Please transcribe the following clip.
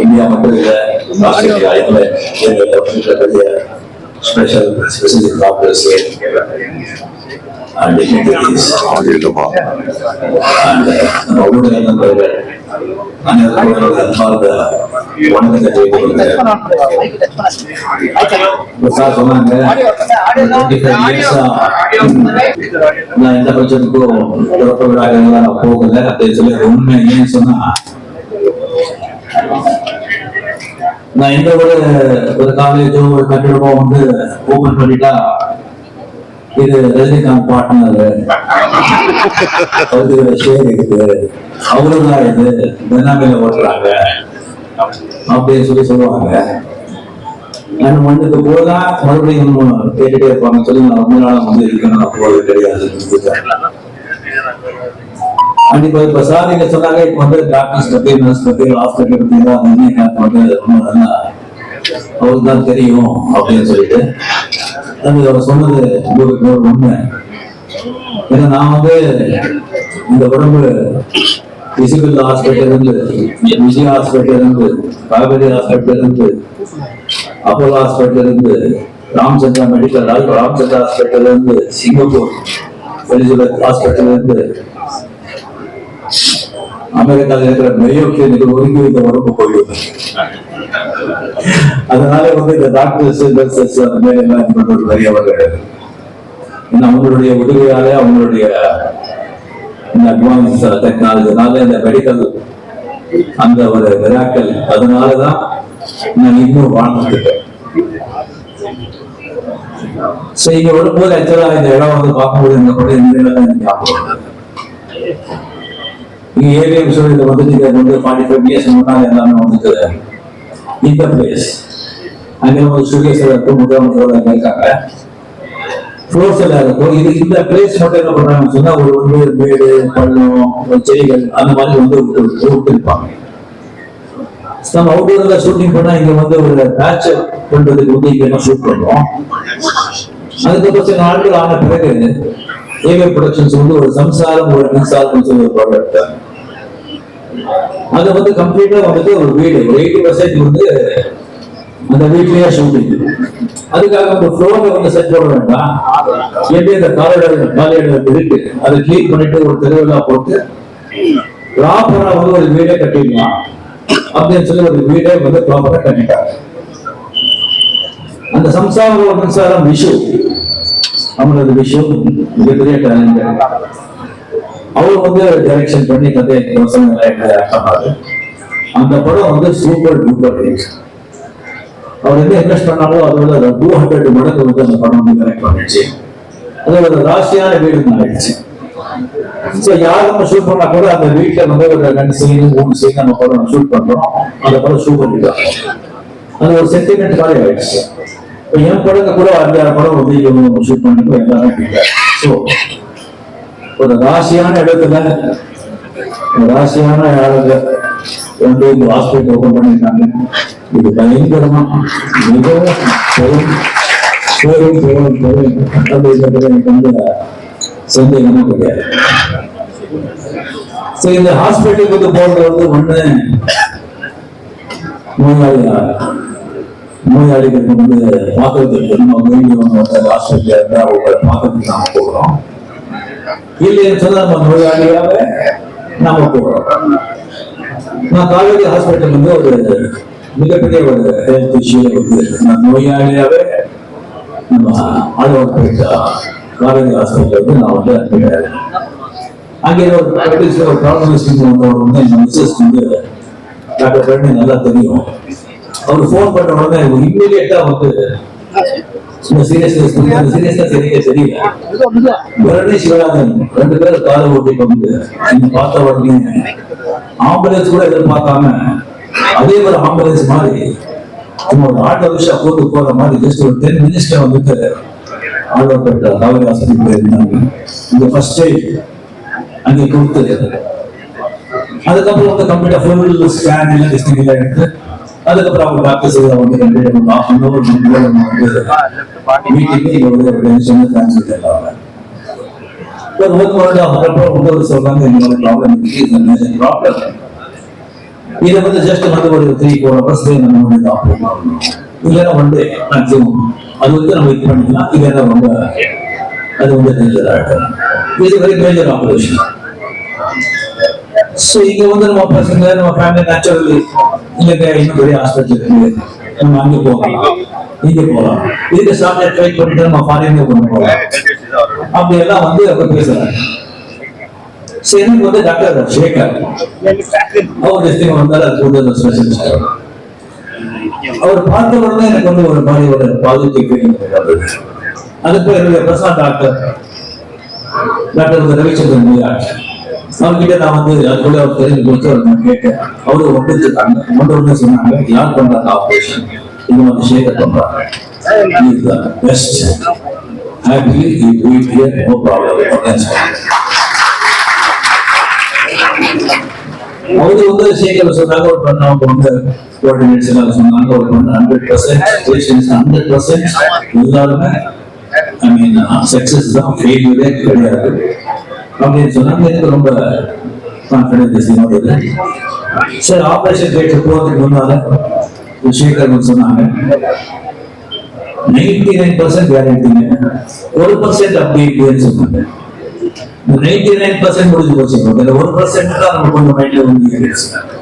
India மட்டும் இல்ல Australia இல்ல இருக்கக்கூடிய special specific doctors and dignitaries and அவருடைய நண்பர்கள் அனைவரும் அன்பார்ந்த வணக்கத்தை சொன்னாங்க நான் எந்த நான் போகல. அப்படின்னு சொல்லி உண்மை சொன்னா நான் எந்த ஒரு ஒரு காலேஜோ ஒரு கட்டிடமோ வந்து ஓபன் பண்ணிட்டா இது ரஜினிகாந்த் பார்ட்னர் அவருக்கு ஷேர் இருக்குது. அவருதான் இது பெனாமில ஓட்டுறாங்க அப்படின்னு சொல்லி சொல்லுவாங்க. நான் மண்ணுக்கு போதா மறுபடியும் கேட்டுட்டே இருப்பாங்க சொல்லி நான் ரொம்ப நாளா வந்து இருக்கணும் நான் கிடையாது கண்டிப்பா இப்ப சார் நீங்க சொன்னாங்க இப்போ வந்து டாக்டர்ஸ் பத்தி நர்ஸ் பத்தி ஹாஸ்பிட்டல் பத்தி தான் வந்து எனக்கு வந்து ரொம்ப நல்லா அவருக்கு தான் தெரியும் அப்படின்னு சொல்லிட்டு. அது அவர் சொன்னது நூறுக்கு நூறு உண்மை. ஏன்னா நான் வந்து இந்த உடம்பு விசிபிள் ஹாஸ்பிட்டல் இருந்து விஜய் ஹாஸ்பிட்டல் இருந்து காவேரி ஹாஸ்பிட்டல் இருந்து அப்போலோ ஹாஸ்பிட்டல் இருந்து ராம்சந்திரா மெடிக்கல் ராமச்சந்திரா ஹாஸ்பிட்டல் இருந்து சிங்கப்பூர் எலிசபெத் ஹாஸ்பிட்டல் இருந்து அமெரிக்காவில் இருக்கிற மெயோ கிளினிக் ஒருங்கி வைத்த உடம்பு போயிடுது அதனால வந்து இந்த டாக்டர்ஸ் நர்சஸ் அந்த மாதிரி எல்லாம் இது பண்றது பெரியவர் ஏன்னா அவங்களுடைய உதவியாலே அவங்களுடைய இந்த அட்வான்ஸ் டெக்னாலஜினால இந்த மெடிக்கல் அந்த ஒரு விராக்கள் அதனாலதான் நான் இன்னும் வாழ்ந்துட்டு சோ இங்க வரும்போது ஆக்சுவலா இந்த இடம் வந்து பார்க்கும்போது இந்த கூட இந்த இடம் தான் ஞாபகம் நீங்க இங்க ஏவிஎம் சூழலில் வந்துட்டு இங்க வந்து ஃபார்ட்டி ஃபைவ் இயர்ஸ் முன்னாடி எல்லாமே வந்துட்டு இந்த பிளேஸ் அங்கே வந்து சுகேஸ்வரர் இருக்கும் இருக்காங்க. ஃப்ளோர்ஸ் எல்லாம் இருக்கும். இது இந்த பிளேஸ் மட்டும் என்ன பண்றாங்கன்னு சொன்னா ஒரு வந்து மேடு பள்ளம் செடிகள் அந்த மாதிரி வந்து விட்டு விட்டு இருப்பாங்க நம்ம அவுட்டோர்ல ஷூட்டிங் பண்ணா இங்க வந்து ஒரு பேட்ச் பண்றதுக்கு வந்து இங்க ஷூட் பண்ணுவோம். அதுக்கப்புறம் சில நாட்கள் ஆன பிறகு ஏவே ப்ரொடக்ஷன்ஸ் வந்து ஒரு சம்சாரம் ஒரு மின்சாரம் சொல்லி ஒரு ப்ராடக்ட் அது வந்து கம்ப்ளீட்டா வந்துட்டு ஒரு வீடு. ஒரு எயிட்டி பர்சன்ட் வந்து அந்த வீட்லயே ஷூட்டிங் அதுக்காக ஒரு ஃப்ளோர்ல வந்து செட் போட வேண்டாம். எப்படி அந்த காலையில காலையில இருக்கு அதை கிளீன் பண்ணிட்டு ஒரு தெருவெல்லாம் போட்டு ப்ராப்பரா வந்து ஒரு வீடே கட்டிடலாம். அப்படின்னு சொல்லி ஒரு வீடே வந்து ப்ராப்பரா கட்டிட்டாங்க. அந்த சம்சாரம் மின்சாரம் விஷு. அவங்களோட விஷு மிகப்பெரிய டேலண்ட் அவர் வந்து டைரக்ஷன் பண்ணி கதை யோசனை அந்த படம் வந்து சூப்பர் டூப்பர் ஹிட் அவர் என்ன இன்வெஸ்ட் பண்ணாலும் அதோட டூ ஹண்ட்ரட் மடங்கு வந்து அந்த படம் வந்து கனெக்ட் பண்ணிடுச்சு. அது ஒரு ராசியான வீடு ஆயிடுச்சு சோ யார் நம்ம ஷூட் பண்ணா கூட அந்த வீட்ல வந்து ஒரு ரெண்டு சீன் மூணு சீன் நம்ம படம் ஷூட் பண்றோம். அந்த படம் சூப்பர் பண்ணிக்கலாம் அது ஒரு சென்டிமெண்ட் மாதிரி ஆயிடுச்சு. என் படங்க கூட அந்த படம் வந்து இவங்க ஷூட் பண்ணிட்டு எல்லாமே ஸோ ஒரு ராசியான இடத்துல ராசியான ஆளுங்க கொண்டு இந்த ஹாஸ்பிட்டல் ஓபன் பண்ணிருக்காங்க இது பயங்கரமா மிகவும் பெரும் பெரும் பெரும் பெரும் அது எனக்கு வந்து சந்தேகமா கிடையாது சரி இந்த ஹாஸ்பிட்டலுக்கு வந்து போறது வந்து ஒண்ணு நோயாளியா நோயாளிகளுக்கு வந்து பார்க்கறதுக்கு நம்ம வேண்டி ஒன்று ஹாஸ்பிட்டல் இருந்தால் அவங்க பார்க்கறதுக்கு நாம போகிறோம் இல்லைன்னு சொன்னா நம்ம நோயாளியாவே நாம போகிறோம் நான் காவேரி ஹாஸ்பிட்டல் வந்து ஒரு மிகப்பெரிய ஒரு ஹெல்த் இஷ்யூ வந்து நான் நோயாளியாவே நம்ம ஆழ்வார் போயிட்டா காவேரி ஹாஸ்பிட்டல் வந்து நான் வந்து admit ஆகிறேன். அங்கே ஒரு ப்ராக்டிஸ் ஒரு ப்ராப்ளம் வந்தவர் வந்து என் மிஸ்ஸஸ் வந்து டாக்டர் பண்ணி நல்லா தெரியும் அவர் ஃபோன் பண்ண உடனே இம்மீடியட்டா வந்து சும்மா உடனே சிவராமன் ரெண்டு பேரும் காரை ஓட்டி வந்து நீங்க பார்த்த உடனே ஆம்புலன்ஸ் கூட எதிர்பார்க்காம அதே ஒரு ஆம்புலன்ஸ் மாதிரி சும்மா ஒரு ஆட்டோ ரிக்ஷா போட்டு போற மாதிரி ஜஸ்ட் ஒரு டென் மினிட்ஸ்ல வந்துட்டு ஆழ்வார்பேட்டை காவிரி போயிருந்தாங்க இந்த ஃபர்ஸ்ட் எய்ட் அங்கே கொடுத்தது அதுக்கப்புறம் வந்து கம்ப்ளீட்டா ஃபுல் ஸ்கேன் எல்லாம் டெஸ்டிங் எல்லாம் எடுத்து அதுக்கப்புறம் அவங்க டாக்டர்ஸ் வந்து ரெண்டு அன் அவர் வந்து மீட்டிங் வந்து ஒரு ஒர்க் வருடம் வந்து சொல்றாங்க என்னோட ப்ராப்ளம் இருக்கு மேஜர் ப்ராப்ளம் இதை வந்து ஜஸ்ட் வந்து ஒரு த்ரீ ஃபோர் ஹவர்ஸ் நம்ம வந்து ஆப்ரேட் பண்ணணும் இல்லைன்னா டே மேக்ஸிமம் அது வந்து நம்ம இது பண்ணிக்கலாம். இல்லைன்னா ரொம்ப அது வந்து டேஞ்சர் ஆகிடும். இது வெரி மேஜர் ஆப்ரேஷன் ஸோ இங்க வந்து நம்ம பசங்க நம்ம ஃபேமிலி நேச்சுரலி இல்லைங்க இன்னும் பெரிய ஹாஸ்பிட்டல் இருக்கு. நம்ம அங்க போகலாம். இங்க போகலாம். இதுக்கு ஸ்டார்ட் ட்ரை பண்ணிட்டு நம்ம ஃபாரின் கொண்டு போகலாம். அப்படி எல்லாம் வந்து அவர் பேசுறாங்க சரி எனக்கு வந்து டாக்டர் சேகர் அவர் டெஸ்டிங் வந்தார் அதுக்கு வந்து ஒரு ஸ்பெஷலிஸ்ட் அவர் பார்த்த உடனே எனக்கு வந்து ஒரு மாதிரி ஒரு பாசிட்டிவ் ஃபீலிங் அதுக்கு என்னுடைய பிரசாத் டாக்டர் டாக்டர் ரவிச்சந்திரன் மீராஜ். அவர்கிட்ட நான் வந்து அதுக்குள்ள அவர் தெரிஞ்சு கொடுத்து அவர் நான் கேட்டேன். அவரு ஒன்றுச்சுட்டாங்க ஒன்று ஒன்று சொன்னாங்க. யார் பண்றாங்க ஆப்ரேஷன் இது வந்து சேகர் பண்றாங்க. இதுதான் best happily you do it here no problem அவரு வந்து சேகர் சொன்னாங்க ஒரு பண்ண அவங்க வந்து கோஆர்டினேட்ஸ் எல்லாம் சொன்னாங்க ஒரு பண்ண hundred percent patients hundred percent எல்லாருமே ஐ மீன் சக்சஸ் தான் ஃபெயிலியரே கிடையாது. அப்படின்னு சொன்னாங்க. எனக்கு ரொம்ப கான்ஃபிடன்ஸ் இருந்தது சரி ஆபரேஷன் தேட்டர் போகிறதுக்கு முன்னால சேகர் சொன்னாங்க. நைன்டி நைன் பர்சன்ட் கேரண்டிங்க ஒரு பர்சன்ட் அப்படி இப்படின்னு சொன்னாங்க. நைன்டி நைன் பர்சன்ட் முடிஞ்சு போச்சு. இந்த ஒரு பர்சன்ட் தான் நம்ம கொஞ்சம் மைண்ட்ல வந்து இருக்கு.